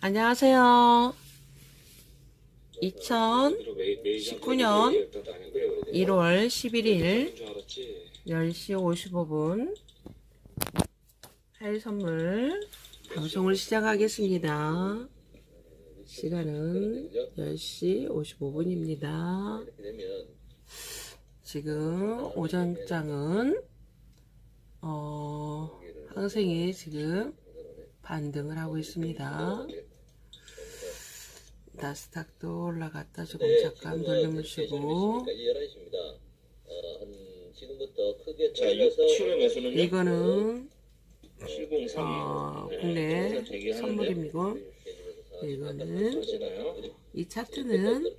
안녕하세요. 2019년 1월 11일 10시 55분 하일 선물 방송을 시작하겠습니다. 시간은 10시 55분입니다. 지금 오전장은 어, 항생이 지금 반등을 하고 있습니다. 나스닥도 올라갔다 조금 잠깐 돌림을 쉬고 11시입니다. 어, 한 지금부터 크게 자, 떨어져서 6칠의 매수는요? 이거는 703. 어, 네, 국내 대기하는데 선물이고 이거는 터지나요? 이 차트는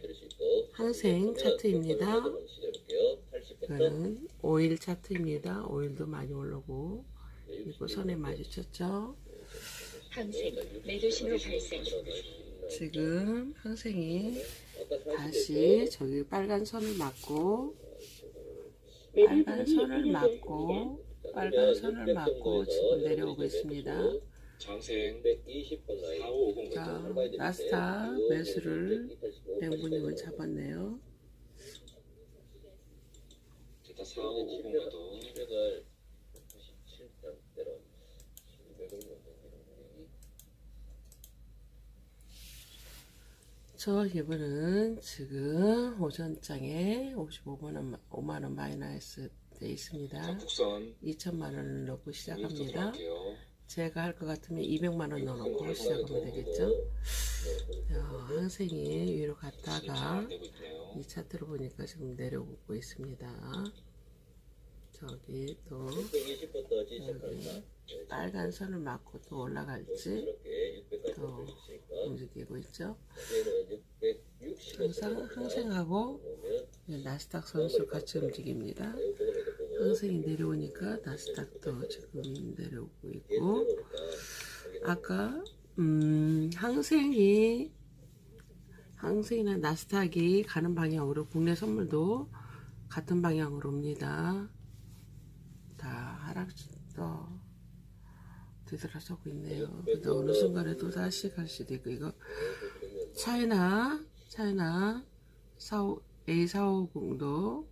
항생 차트입니다. 이거는 오일 차트입니다. 오일도 많이 올라오고 이거 선에 마주쳤죠. 항생 매도 신호 발생 지금 항생이 다시 저기 빨간 선을 맞고 빨간 선을 맞고 빨간 선을 맞고 지금 내려오고 있습니다. 장생 120번 라인 4550 자, 나스닥 매수를 맹분님은 잡았네요. 됐다 4550도 700을 97단대로 700을 저 이번은 지금 오전장에 55만원, 5만원 마이너스 돼 자, 있습니다. 국선 2천만원을 넣고 시작합니다. 제가 할 것 같으면 200만원 넣어놓고 시작하면 되겠죠. 자, 항생이 위로 갔다가. 이 차트를 보니까 지금 내려오고 있습니다. 저기 또 120부터 시작한다. 빨간 선을 맞고 또 올라갈지 이렇게 600까지 또 움직이고 있죠. 이제는 660을 항상 항생하고 나스닥 선수 같이 움직입니다. 항생이 내려오니까 나스닥도 지금 내려오고 있고 아까 음, 항생이 항생이나 나스닥이 가는 방향으로 국내 선물도 같은 방향으로 옵니다. 다 하락도 뒤돌아서고 있네요. 근데 어느 순간에 또 다시 갈 수도 있고 이거 차이나 차이나 45, A450도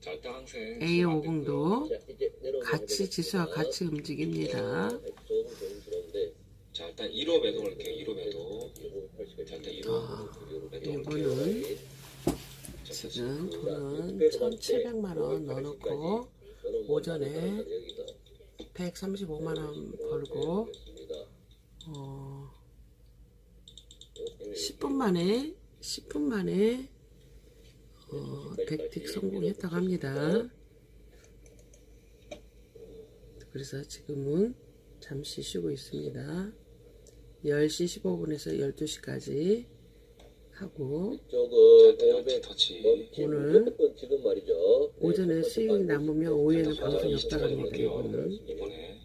자, 일단 항생 A50도 자, 이제 내려오면 같이 지수와 같이 움직입니다. 자, 일단 1호 매도 할게요. 1호 매도. 180까지 자, 일단 1호 아, 매도 할게요. 이거는 자, 지금 돈은 600원 1,700만 원 넣어놓고 오전에 135만 원 벌고 어 10분 만에 10분 만에 어, 백틱 성공했다고 합니다. 그래서 지금은 잠시 쉬고 있습니다. 10시 15분에서 12시까지 하고 쪽은 일단 터치. 오늘 무조건 지금 말이죠. 오전에 수익이 남으면 오후에는 방송이 없다고 자, 합니다. 이거는 이번에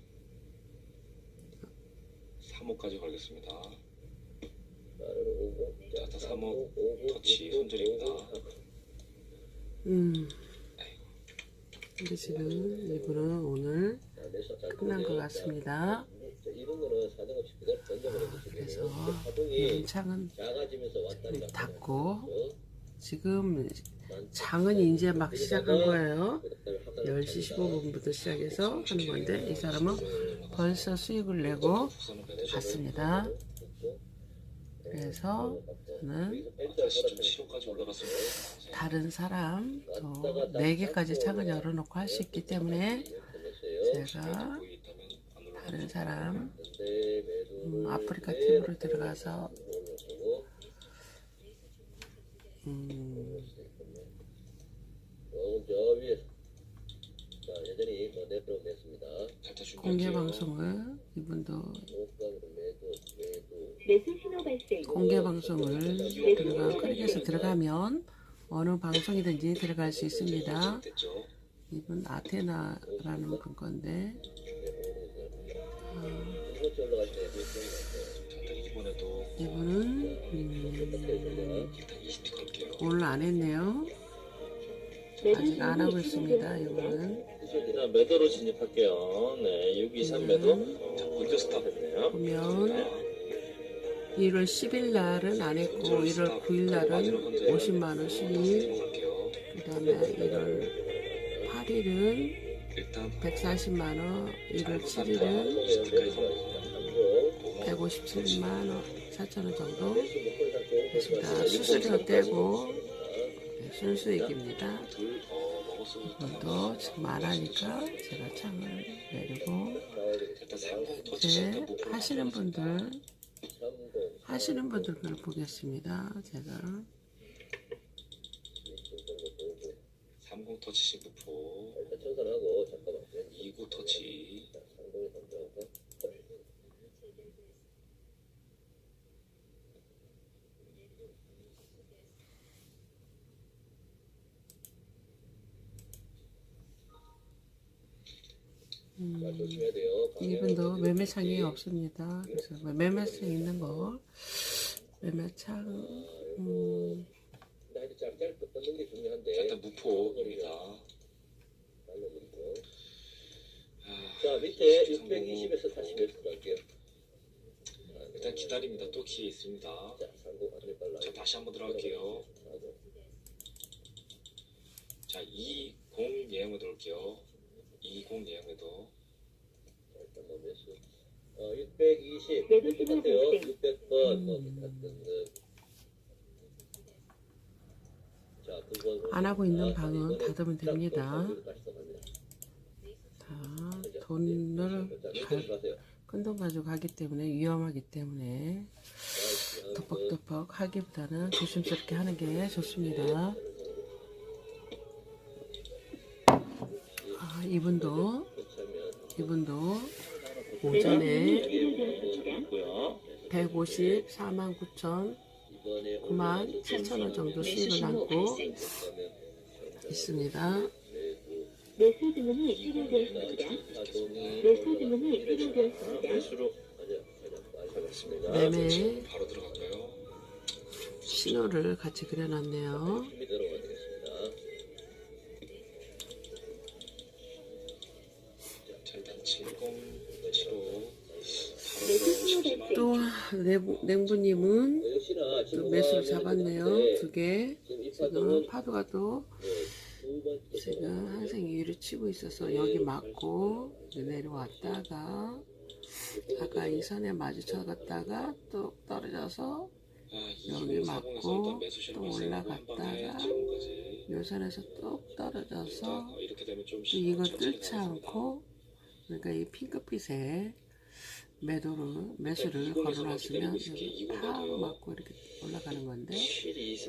3호까지 걸겠습니다. 자, 일단 3호 터치 손절입니다. 음. 근데 지금 이분은 오늘 끝난 것 같습니다. 이런 거는 사정없이 그대로 던져버려 그래서 파동이 이번 창은 작아지면서 왔다 닫고 지금 장은 이제 막 시작한 거예요. 10시 15분부터 시작해서 하는 건데 이 사람은 벌써 수익을 내고 갔습니다. 그래서 저는 다시 좀 7호까지 올라갔습니다. 다른 사람 또 4개까지 창을 열어놓고 할 수 있기 때문에 제가 다른 사람 음, 아프리카 팀으로 들어가서 음, 공개. 방송을 이분도 공개 방송을 들어가 클릭해서 들어가면 어느 방송이든지 들어갈 수 있습니다. 이분 아테나라는 분 건데 이분은 음, 일단 20티 갈게요. 오늘 안 했네요. 아직 안 하고 있습니다. 이분은 일단 매도로 진입할게요. 네, 623 매도. 자, 먼저 스탑했네요. 보면 1월 10일 날은 안 했고 1월 9일 날은 50만 원 수익 들어갈게요. 그다음에 1월 8일은 일단 140만 원 1월 7일은 가까이서 157만 원 4천 원 정도 됐습니다. 수수료 떼고 네, 순수익입니다. 둘 어, 이것도 지금 안 하니까 제가 창을 내리고 일단 3번 터치 이제 일단 목표로 네, 하시는 분들 하시는 분들을 보겠습니다. 제가 30 터치 신부포 일단 청산하고 잠깐만 2구 터치 상공에 던져서 자, 조심해야 돼요. 음, 이분도 매매창이 없습니다. 그래서 뭐 매매창 있는 거. 매매창 음, 일단 무포입니다 날려드리고. 아, 자, 밑에 620에서 다시 몇 갈게요. 일단 기다립니다. 또 기회 있습니다. 자, 다시 한번 들어갈게요. 자 20 예형에 들어올게요 20 예형에도 일단 뭐 매수. 어, 620. 매도 신호 똑같아요. 발생. 600번. 음. 뭐. 자, 두 번. 안 하고 있는 아, 방은 닫으면 딱 됩니다. 다 돈을. 끈돈 가지고 가기 때문에 위험하기 때문에 자, 덕벅덕벅 하기보다는 조심스럽게 하는 게 좋습니다. 이분도 이분도 오전에 신호 되었습니다. 있고요. 154만 9천 이번에 9만 7천 원 정도 수익을 남고. 있습니다. 매수 주문이 실행되었습니다. 매수 주문이 실행되었습니다. 매수로 가자. 가자. 가겠습니다. 매매 들어갈까요? 신호를 같이 그려놨네요. 냉부- 냉부님은 역시나 또 지금 매수를 잡았네요. 두 개. 지금 파도가 또 지금 한생 위로 치고 있어서 여기 맞고 내려왔다가 아까 이 선에 마주쳐갔다가 또 떨어져서 아, 여기 2040에서 맞고 또 올라갔다가 요 선에서 뚝 떨어져서 또 이거 뚫지. 않고 그러니까 이 핑크빛에 매도를 매수를 이공 팍 가고요. 맞고 이렇게 올라가는 건데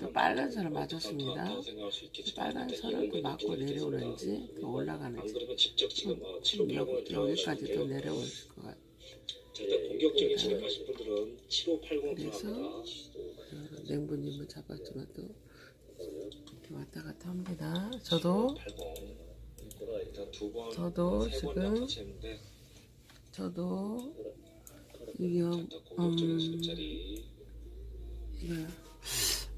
또 빨간 선을 맞았습니다. 있겠지만 빨간 선을 또 이공에 맞고. 내려오는지 또안 올라가는지 지금 어, 지금 7580을 여기, 여기까지 또. 내려올 것 같아요. 공격적인 진입하실 분들은 7580 그래서. 그 냉부님은 잡았지만 또 이렇게 왔다 갔다 합니다. 저도 80 들어가야 돼. 일단 두 번, 저도 지금 저도 공격적인 음, 이거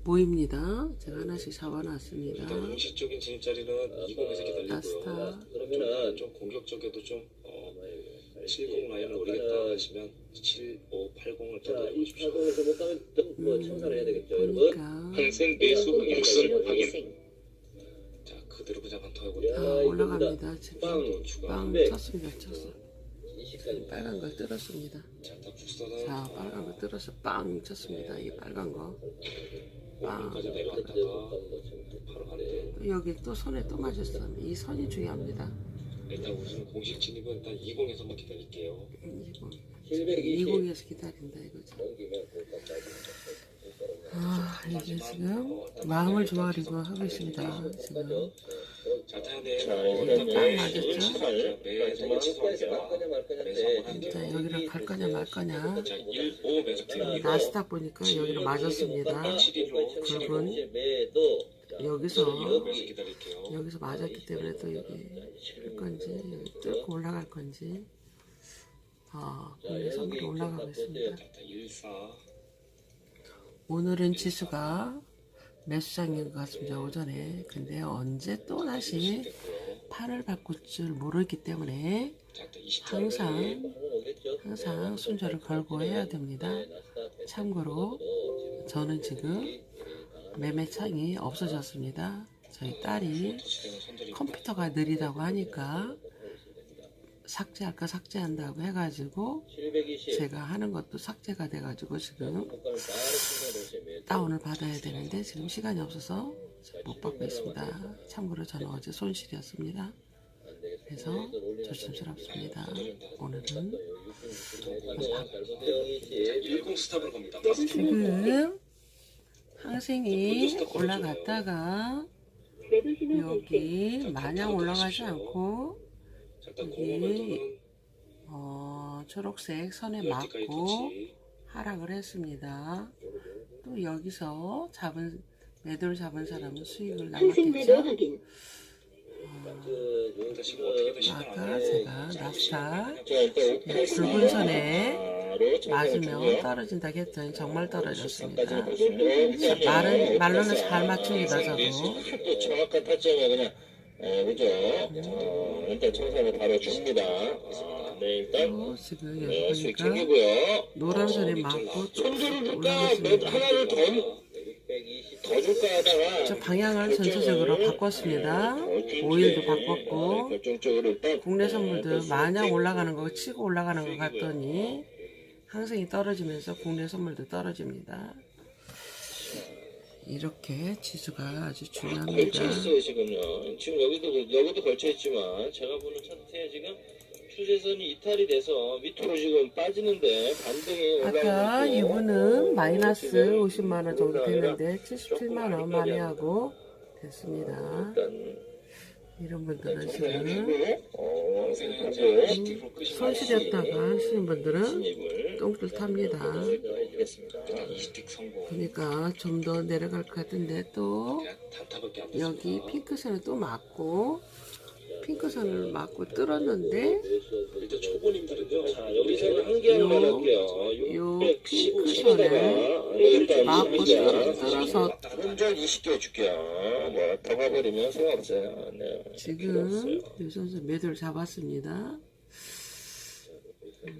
모입니다. 제가 하나씩 잡아놨습니다. 일단 공식적인 진입자리는 20에서 기다리고요. 아스타 그러면은 좀 공격적에도 좀 어, 70 라인을 노리겠다 하시면 7580을 자, 또이 노려보십시오. 파동에서 못 가면 뭐 청산을 해야 되겠죠, 여러분. 보니까 한생 매수 일선 신호 확인. 자, 그대로 그냥 한타하고 야, 아, 올라갑니다. 지금 빵, 추가. 빵 네. 쳤습니다. 쳤어. 이 시까지 빨간 걸 뜯었습니다. 자, 빨간 거 뜯어서 빵 쳤습니다. 이 빨간 거. 빵. 또 여기 또 손에 또 맞았어. 이 선이 중요합니다. 일단 우선 공식 진입은 일단 20에서만 기다릴게요. 이거 720 20에서 기다린다 이거죠. 아, 이게 지금 마음을 조아리고 하고 있습니다. 지금 자, 어, 일단. 여기를 갈 거냐 말 거냐. 자, 1, 5 매수 기다립니다. 나스닥 보니까 여기를 맞았습니다. 매도 여기서 5 매수 기다릴게요. 여기서 맞았기 때문에 또 여기 할 건지 여기 뚫고 올라갈 건지 아 오늘 선물이 올라가고 있습니다. 자, 일단 1, 4 오늘은 지수가 매수장인 것 같습니다 오전에 근데 언제 또 다시. 팔을 바꿀 줄 모르기 때문에 자, 일단 20 항상 항상 순서를 걸고 해야 됩니다 참고로 저는 지금 매매창이 없어졌습니다. 저희 딸이 컴퓨터가 느리다고 하니까 삭제할까 삭제한다고 해가지고 720 제가 하는 것도 삭제가 돼가지고 지금 다운을 받아야 되는데 지금 시간이 없어서 못 받고 있습니다. 참고로 저는 어제 손실이었습니다. 그래서 조심스럽습니다. 오늘은 네, 10 스탑을 겁니다. 지금 항생이 올라갔다가 발생. 여기 마냥 올라가지 않고 여기 공모멘토는 어, 초록색 선에 맞고. 하락을 했습니다. 또 여기서 잡은 매도를 잡은 사람은 수익을 남았겠죠. 확인. 그 되시나 아까 제가 나스닥 자, 일단 네, 붉은 선에 맞으면 떨어진다 했더니 정말 떨어졌습니다. 말은 말로는 잘 맞춥니다 저도. 어, 그죠? 어, 일단 청산을 바로 줍니다. 아, 네, 일단 또 지금 네, 여기 수익 보니까 챙기고요. 노란 선이 맞고 손들을 줄까? 올라갔습니다. 하나를 더, 더 줄까 하다가 저 방향을 전체적으로 바꿨습니다. 오일도 바꿨고 결정적으로 일단 국내 선물들 마냥 올라가는 거 치고 올라가는 것 같더니 항생이 떨어지면서 국내 선물도 떨어집니다. 이렇게 지수가 아주 중요합니다. 걸쳐 있어요 지금요. 지금 여기도 여기도 걸쳐 있지만 제가 보는 차트에 지금 추세선이 이탈이 돼서 밑으로 지금 빠지는데 반등이 아까 이분은 마이너스 지금 50만 원 정도 됐는데 77만 원 만회하고 됐습니다. 일단 이런 분들은 지금 해주고 어, 음, 손실했다가 하시는 분들은 똥줄 탑니다. 해주겠습니다. 20틱 성공. 그러니까 좀 더 내려갈 것 같은데 또 됐습니다. 여기 핑크선을 또 맞고 핑크선을 맞고 뚫었는데 요-. 요 615에다가 일단 맞고. 뚫어서 혼절 20개 해줄게요. 뭐, 더 가버리면 소용없어요. 네. 지금 유 선수 매도를 잡았습니다.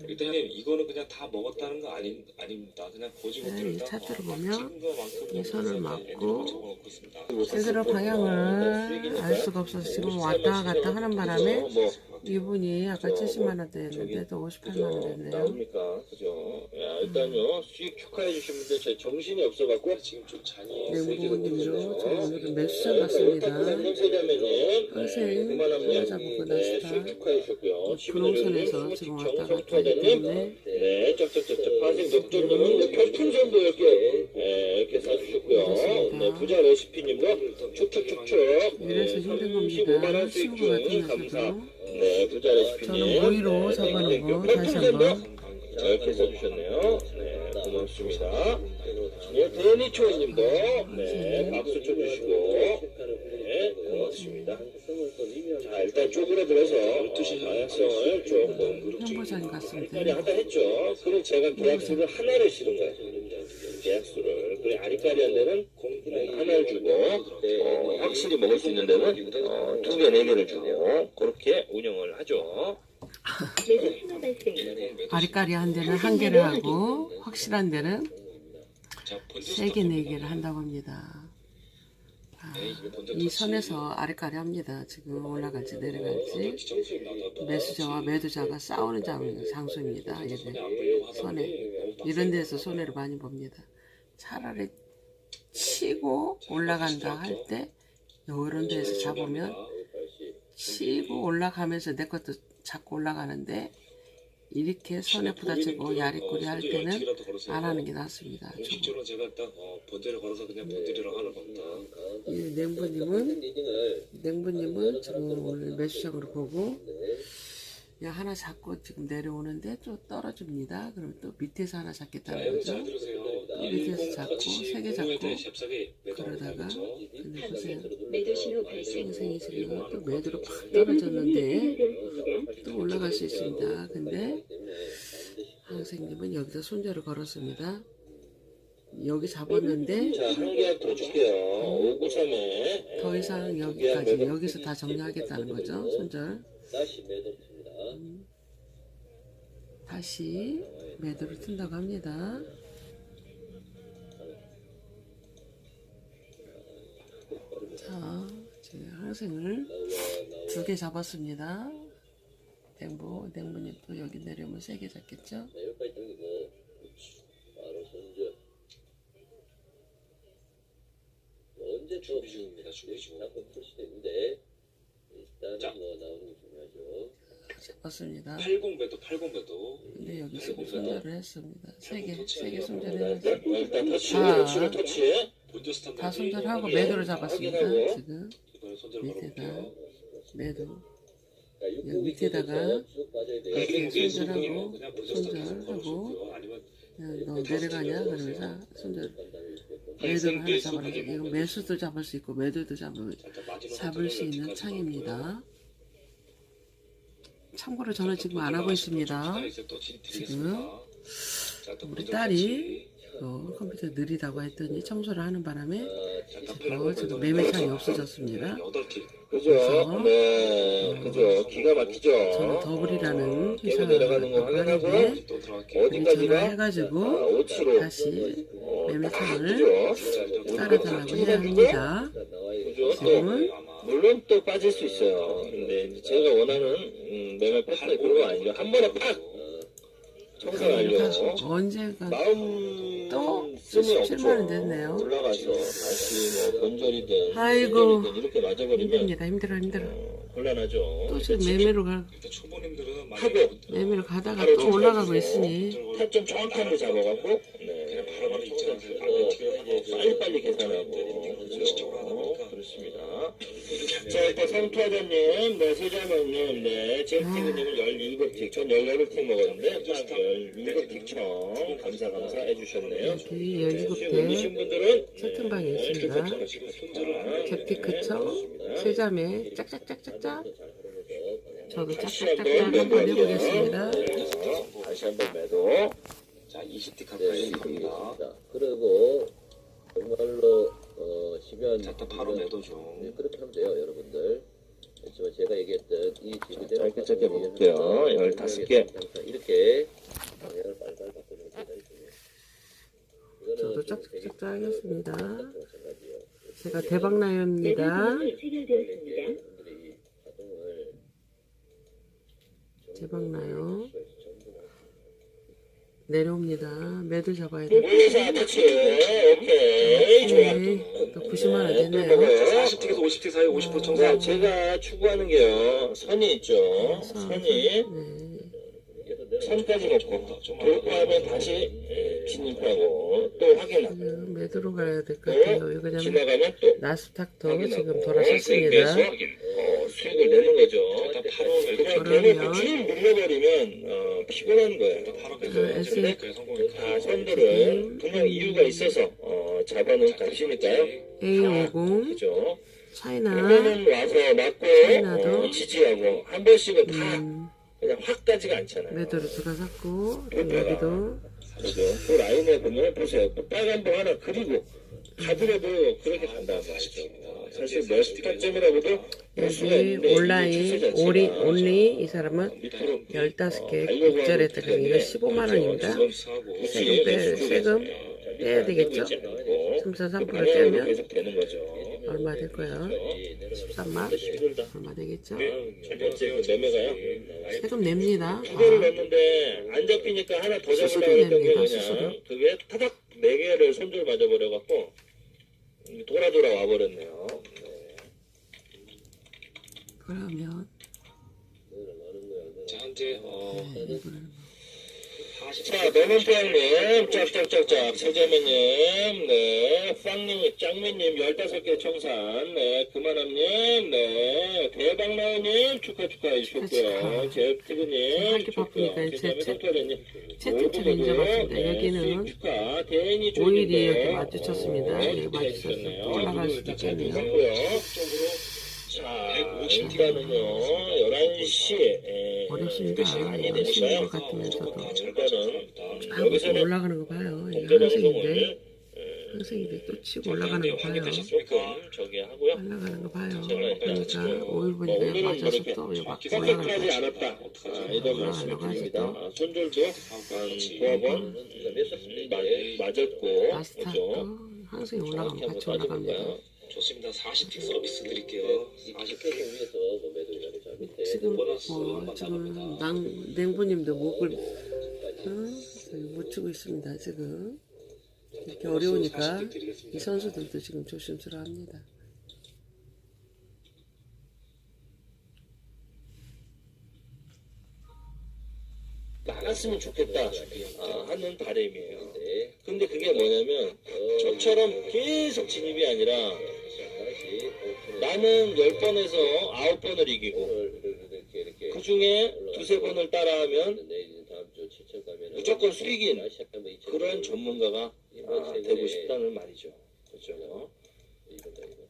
일단 형님 이거는 그냥 다 먹었다는 거 아니, 아닙니다. 그냥 고지 네, 것들을 이다 차트를 어, 보면 찍은 거만큼 이 선을 일단 맞고. 제대로 방향을 알 수가 없어서 지금 왔다 갔다 하는 바람에 뭐, 이분이 아까 70만 원대였는데 또 58만 원 됐네요. 나옵니까? 그죠? 야, 일단요, 수익 축하해 주신 분들 제 정신이 없어갖고, 지금 좀 잔이 냉부님도 저 오늘은 매수장 같습니다. 현세자매님, 선생 그만합니다. 잡고 네, 수익 나스타 축하해 주셨고요. 분홍선에서 지금 왔다 갔다 하기 때문에 네, 쩍쩍쩍쩍. 파생 독점님은 별풍선도 이렇게, 네, 이렇게 사주셨고요. 네, 부자 레시피님도 축축축축. 이래서 힘든 겁니다. 15만원 수익 중 감사. 네, 부자 레시피님. 저는 모의로 적어놓고 다시 한번 자, 이렇게 써주셨네요. 네, 고맙습니다. 네, 데니초이님도 네, 박수 쳐주시고 네, 고맙습니다. 자, 일단 쪼그라들어서 방향성을 조금 현보장이 같습니다. 하다 했죠. 그럼 제가 계약서를 하나를 실은 거예요. 계약서를. 그래, 아리까리한 데는 하나를 주고, 어, 확실히 먹을 수 있는 데는 어, 두 개, 네 개를 주고, 그렇게 운영을 하죠. 매도 신호 발생. 아리까리한 데는 한 개를 하고 확실한 데는 세 개, 네 개를 한다고 합니다. 아, 이 선에서 아리까리 합니다. 지금 올라갈지 내려갈지 매수자와 매도자가 싸우는 장, 장소입니다. 이게 선에 이런 데서 손해를 많이 봅니다. 차라리 치고 올라간다 할때 이런 데서 잡으면 치고 올라가면서 내 것도 잡고 올라가는데 이렇게 손에 부딪히고 야리꾸리 할 때는 안 하는 게 낫습니다. 실제로 제가 일단 어, 번제를 걸어서 그냥 번제를 하는 겁니다. 이 냉부님은 냉부님은 지금 오늘 매수장으로 보고 야 하나 잡고 지금 내려오는데 또 떨어집니다. 그럼 또 밑에서 하나 잡겠다는 거죠. 잘 들으세요. 또 밑에서 잡고 세 개 잡고 그러다가 근데 보세요. 매도 신호 발생. 선생이 지금 또 매도로 팍 떨어졌는데. 또 올라갈 수 있습니다. 근데 선생님은 여기서 손절을 걸었습니다. 여기 잡았는데 자, 한 계약 더 줄게요. 593에. 더 이상 여기까지 여기서 다 정리하겠다는 거죠. 손절. 다시 매듭 틉니다. 음. 다시 매듭을 튼다고 합니다. 자, 제 항생을 두 개 잡았습니다. 댕보, 댕보님 또 여기 내려오면 세 개 잡겠죠? 준비 중입니다. 준비 나쁜 뜻이 되는데 일단 뭐 나오는 잡았습니다. 80배도 80배도 근데 여기서 손절을 했습니다. 세 개, 세개 네, 손절해가지고 일단 터치, 아. 터치를 터치. 본드 스탠다드 다 손절하고 매도를 잡았습니다. 지금 이번에 손절 밑에다 걸어볼게요. 매도 자, 여기 밑에다가 이렇게 손절하고 손절하고 그냥 너 내려가냐 그러면서 손절 매도를 하나 잡아라. 이거 매수도 잡을 수 있고 매도도 잡을 잡을 수 있는 창입니다. 참고로 저는 지금 안 하고 있습니다. 지금 우리 딸이 어, 컴퓨터 느리다고 했더니 청소를 하는 바람에 어, 지금 매매창이 없어졌습니다. 8킬 그죠? 그래서, 네, 그죠? 기가 막히죠? 저는 더블이라는 깨고 회사 내려가는 거 확인하고 하는데 어디까지가? 전화 해가지고 아, 5치로. 다시 어, 매매창을? 깔아달라고 해야 합니다. 지금은 물론 또 빠질 수 있어요. 근데 제가 원하는 음, 매매 패턴이 그런 거 아니죠. 한 번에 팍 청산하려고 언제가 마음 또 씀이 17만 없죠. 원 됐네요. 올라가서 다시 뭐 본절이든 아이고. 이렇게 맞아버리면 힘듭니다. 힘들어 힘들어. 어, 곤란하죠. 또 지금 매매로 가 일단 초보님들은 하고 매매로 가다가 또 올라가고 있으니 타점 정확한 거 잡아갖고 네, 바로바로 청산 입장을 하고 빨리빨리 계산하고 공식적으로 하다. 보니까 그렇습니다. 자 일단 성투하자님, 네 세자명님, 네 잼티그님은 17틱, 전 18틱 먹었는데 딱 17틱 청 감사 감사 해주셨네요. 17대 분들은 채팅방에 네, 있습니다. 네, 캡티크청 세자매 짝짝짝짝짝 저도 짝짝짝짝 한번. 해보겠습니다. 네, 다시 한번 매도. 자 20틱 네, 가까이 갑니다. 있습니다. 그리고 정말로 어, 시간 자, 또 바로 매도 중. 네, 그렇게 하면 돼요, 여러분들. 그렇지만 제가 얘기했던 이 지그대로 짧게 짧게 볼게요. 15개. 이렇게 방향을 빨리빨리 바꾸는 중요해요. 이거는 저도 짝짝짝 하겠습니다. 마찬가지예요. 제가 대박나요입니다. 여러분들이 자동을 대박나요. 내려옵니다. 매도 잡아야 네. 돼. 물리사 터치. 오케이. 좋아. 네, 또 90만 원 네, 또 됐네요. 먹어요. 40틱에서 50틱 사이 50% 자, 청산. 제가 추구하는 게요. 선이 있죠. 선이 네. 선까지 놓고 돌파하면 다시 예, 진입하고 또 확인하고 지금 매도로 가야 될 것 같아요. 그냥 지나가면 또 나스닥도 확인하고 지금 돌아섰습니다. 확인. 어, 수익을 내는 거죠. 바로 그냥 그러면- 대놓고 쭉 눌러버리면 어, 피곤한 거예요. 바로 그 매도 S- 매도에 성공했고 다 선들은 분명 이유가 있어서 어, 잡아놓은 값이니까요. A50 그죠? 차이나 그러면은 와서 맞고 차이나도. 어, 지지하고 한 번씩은 다 음, 그냥 확 가지가 않잖아요. 매도로 들어섰고 또 여기도 그죠? 그 라인에 보면 보세요. 또 빨간 거 하나 그리고 가더라도 그렇게 간다는 말이죠. 사실 몇 스타점이라고도 여기 온라인 오리 온리 이 사람은 밑으로 15개 가려고 국절했다 하고 그럼 이거 있기 15만 때문에 원입니다. 사고 세금 빼 세금 빼야 되겠죠? 3 4 3 빼면 계속 되는 거죠. 얼마 될 거예요? 13만 힘들다. 얼마 되겠죠? 첫 번째 그 매매가요. 세금 냅니다. 두 개를 아, 넣었는데 안 잡히니까 하나 더 잡으려고 했던 게. 그냥 그게 타닥 네 개를 손절 맞아버려 갖고 돌아 돌아 와버렸네요. 그러면 자 현재 어 네, 이거를 40 자, 매문빵님, 짝짝짝짝, 세자매님, 네, 빵님, 짱매님, 15개 청산, 네, 그만함님, 네, 대박나우님, 축하 축하해 주셨고요. 축하. 제프티그님, 축하, 이제 그다음에 채- 성철이님, 채팅창에 인정받습니다. 여기는 축하, 대인이 오일이 이렇게 맞추셨습니다. 어, 기대가 맞추셔서 있었네요. 또 올라갈 수도 잘 있겠네요. 자, 150 일단은요, 11시 에, 어렵습니다. 많이 어려우신 되니까요. 것 같으면서도 잘 일단은, 하고 또 여기서는 올라가는 거 봐요. 항생인데 항생인데 또 치고 올라가는 거 봐요. 조금 저기 하고요. 올라가는 거 봐요. 그러니까 지금 오일 뭐 보니까 오늘은 맞아서 저렇게 또막 정확히 올라가는 거 않았다. 아, 이런. 아, 맞았고 그죠? 나스닥도 항생이 올라가면 같이 올라갑니다. 좋습니다. 40틱 서비스 드릴게요. 40개 40틱. 위에서 뭐 매도 자리자 밑에 지금 뭐 한번 지금 냉부님도 목을 어? 못 치고 있습니다 지금 이렇게 어려우니까 40틱 드리겠습니다. 이 선수들도 지금 조심스러워 합니다. 많았으면 좋겠다 아, 하는 바람이에요. 네. 근데 그게 뭐냐면 저처럼 계속 진입이 아니라 나는 10번에서 9번을 이기고 그 중에 두세 번을 따라하면 내일 다음 주 7천 가면은 무조건 2천 그런 전문가가 아, 되고 싶다는 말이죠. 그렇죠. 이거다 이거.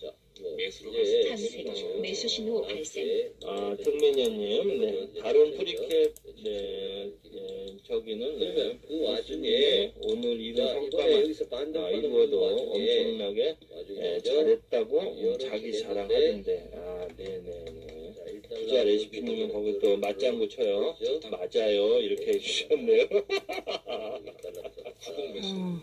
자, 뭐 매수로 이제 탐색, 매수 신호 발생. 아, 특매년님, 네. 다른 프리캡, 네, 네, 저기는, 네. 그 네, 와중에 오늘 이런 성과만, 아, 이거도 엄청나게, 예, 먼저 잘했다고 자기 개 자랑하던데. 아, 네네네. 자, 일단 부자 레시피님은 거기 또 맞장구 쳐요. 그렇죠? 맞아요. 이렇게 해주셨네요. 어, 그러면은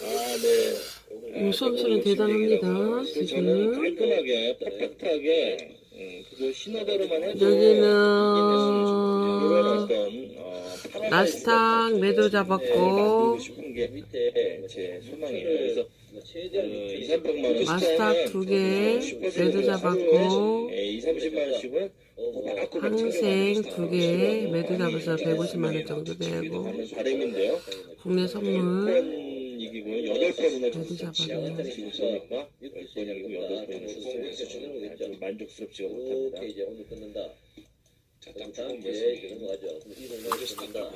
아, 네. 이 선수는 대단합니다. 저는 지금 깔끔하게, 팍팍하게, 음, 그거 신호대로만 해도 여기는 어떤 어, 나스닥 같은 매도 네, 잡았고 싶은 게 밑에 제 소망이에요. 그래서 뭐그 밑에 2, 300만 원 마스닥 두개 매도 잡았고 2, 30만 원씩은 어, 뭐 항생 두개 매도 잡아서 150만 원 정도 되고. 국내 선물 10번 이기고 8번이나 매도 잡아요. 지금 보니까 10번 이기고 8번이나 아주 만족스럽지가 못합니다. 이렇게 이제 오늘 끝난다. 가죠.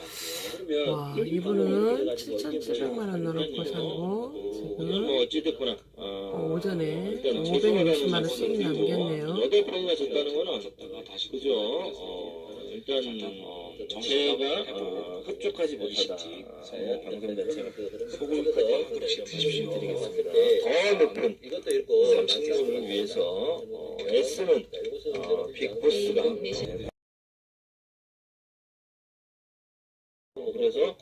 그러면 와 이분은 7,700만 원 넣어놓고 사고 오늘 지금 뭐 어, 어, 오전에 일단 560만 원 수익 남겼네요. 8번이나 졌다는 거는 다시 그죠? 어, 일단 어, 제가 어, 합족하지 못하다. 어, 방송 자체가 소금까지. 드리겠습니다. 더 높은 이것도 읽고 30년을 위해서 어, 애쓰는 어, 빅보스가 그래서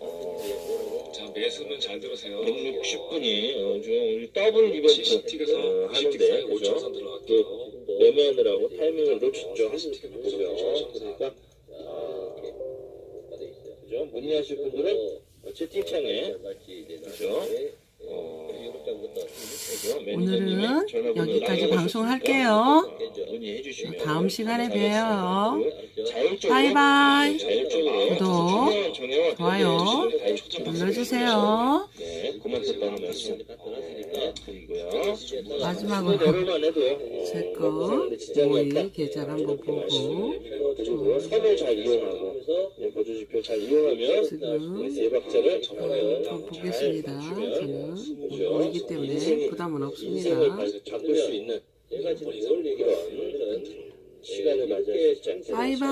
어, 자, 매수는 잘 들으세요. 160분이 어, 좀 우리 더블 이벤트 70틱에서 어, 90틱 하는데 사이 그죠? 5천선 들어갈게요. 매매하느라고 타이밍을 놓쳤죠. 틱은 그죠? 그러니까 아, 그죠? 문의하실 분들은 채팅창에 그죠? 오늘은 여기까지 방송할게요. 다음 시간에 봬요. 바이바이. 구독, 좋아요 눌러주세요. 마지막으로 제거 모의 계좌를 한번 보고 그 주지표 잘 이용하면 지금 우리 세 박자를 좀 보겠습니다. 저는 모이기 때문에 부담은 없습니다. 바- 바꿀 수 있는 제가 지금 뭘 얘기하는 시간을 맞이할 수 있지 않겠습니까? 바이바이.